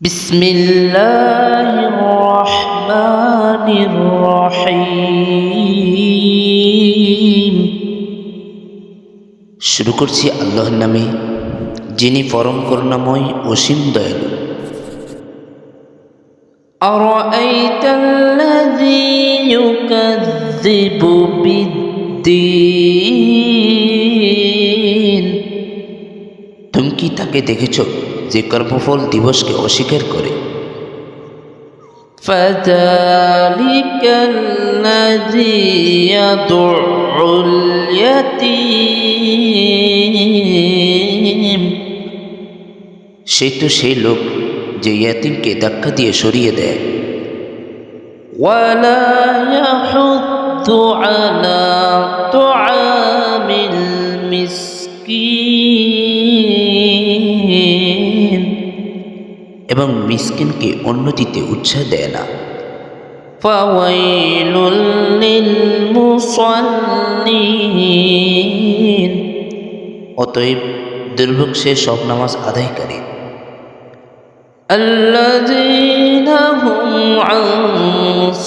بسم الله الرحمن الرحيم শুরু করছি আল্লাহর নামে যিনি পরম করুণাময় অসীম দয়ালু أرأيت الذي يكذب بالدين তুমি কি তাকে দেখেছ যে কর্মফল দিবসকে অস্বীকার করে فذلك الذي يدع اليتيم সে তো সেই লোক যে ইয়াতিমকে ধাক্কা দিয়ে সরিয়ে দেয় ولا يحض على طعام المسكين এবং মিসকিনকে অন্ন দিতে উৎসাহ দেয় না فويل للمصلين অতএব দুর্ভোগ সে সব নামাজ আদায়কারী الذين هم عن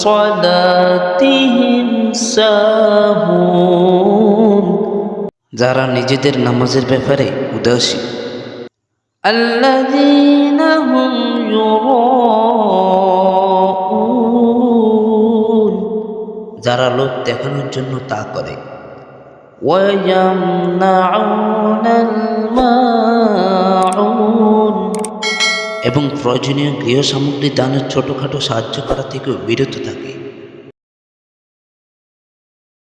صلاتهم ساهون যারা নিজেদের নামাজের ব্যাপারে উদাসীন الذين هم يراءون যারা লোক দেখানোর জন্য তা করে ويمنعون الماعون এবং প্রয়োজনীয় গৃহ সামগ্রী দানের ছোটোখাটো সাহায্য করা থেকেও বিরত থাকে